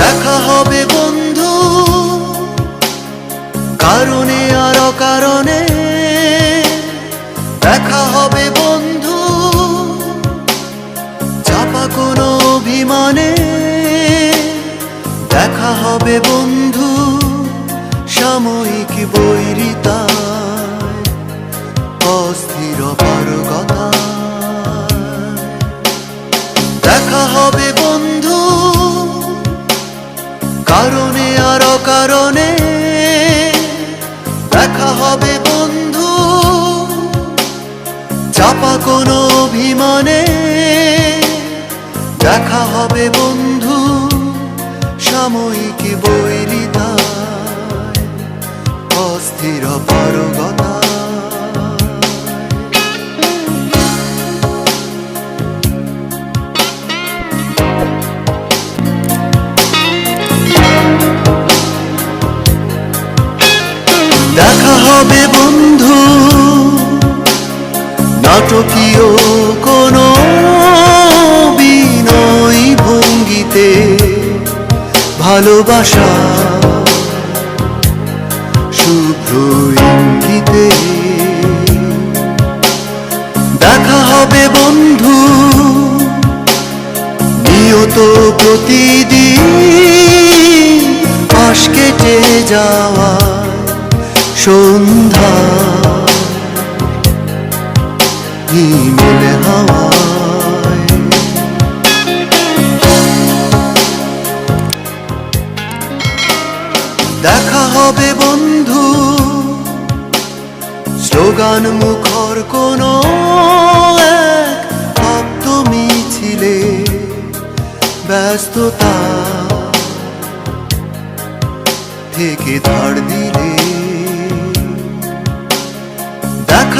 দেখা হবে বন্ধু। কারণে আর কারণে দেখা হবে বন্ধু। চাপা কোনো অভিমানে দেখা হবে বন্ধু। কারণে কারণে দেখা হবে বন্ধু। চাপা কোনো অভিমানে দেখা হবে বন্ধু। সাময়িক বৈরিতা অস্থির পারগতা হবে বন্ধু, নাটকীয় কোনো বিনয় ভঙ্গিতে ভালোবাসা শুভ্র ইঙ্গিতে। দেখা হবে বন্ধু, নিয়ত প্রতিদিন পাশ কেটে যাওয়া সন্ধ্যা। হিমেল হাওয়ায়? দেখা হবে বন্ধু স্লোগান মুখর কোনো মিছিলে ব্যস্ততা থেকে ধার দিলে।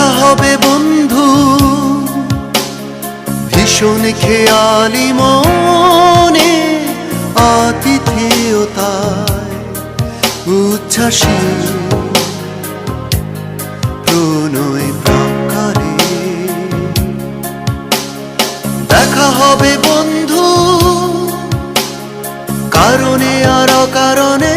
দেখা হবে বন্ধু। ভীষণ খেয়ালি মনে, আতিথেয়তায় উচ্ছ্বাসী। প্রণয় প্রাকারে দেখা হবে বন্ধু, কারণে আর কারণে